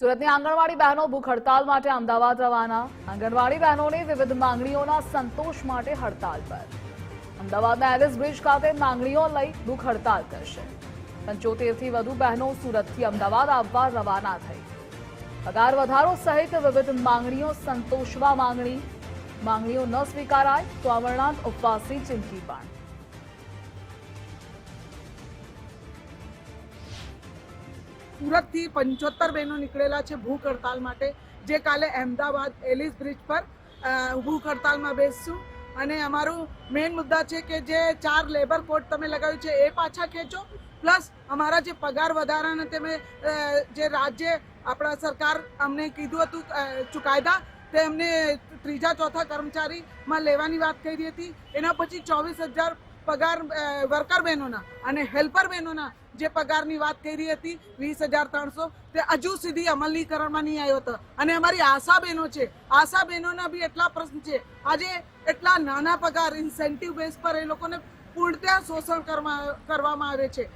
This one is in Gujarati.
સુરતની આંગણવાડી બહેનો ભૂખ હડતાલ માટે અમદાવાદ રવાના. આંગણવાડી બહેનોની વિવિધ માંગણીઓના સંતોષ માટે હડતાલ પર. અમદાવાદના એલિસ બ્રિજ ખાતે માંગણીઓ લઈ ભૂખ હડતાલ કરશે. પંચોતેરથી વધુ બહેનો સુરતથી અમદાવાદ આવવા રવાના થઈ. પગાર વધારો સહિત વિવિધ માંગણીઓ સંતોષવા માંગણી. માંગણીઓ ન સ્વીકારાય તો અમરનાથ ઉપવાસી ચીમકી પણ. સુરતથી પંચોતેર બહેનો નીકળેલા છે ભૂખ હડતાલ માટે. જે કાલે અહેમદાબાદ એલિસ બ્રિજ પર ભૂખ હડતાલમાં બેસશું. અને અમારું મેઇન મુદ્દા છે કે જે ચાર લેબર કોડ તમે લગાવ્યું છે એ પાછા ખેંચો. પ્લસ અમારા જે પગાર વધારાને તમે જે રાજ્ય, આપણા સરકાર અમને કીધું હતું ચુકાયદા, તે અમને ત્રીજા ચોથા કર્મચારીમાં લેવાની વાત કરી હતી. એના પછી ચોવીસ હજાર પગાર વર્કર બહેનોના અને હેલ્પર બહેનોના જે પગારની વાત કરી હતી, વીસ હજાર ત્રણસો, તે હજુ સુધી અમલીકરણમાં નહીં આવ્યો હતો. અને અમારી આશા બહેનો છે, આશા બહેનોના બી એટલા પ્રશ્ન છે, આજે એટલા નાના પગાર ઇન્સેન્ટિવ બેઝ પર એ લોકોને પૂર્ણત્યા શોષણ કરવા, કરવામાં આવે છે.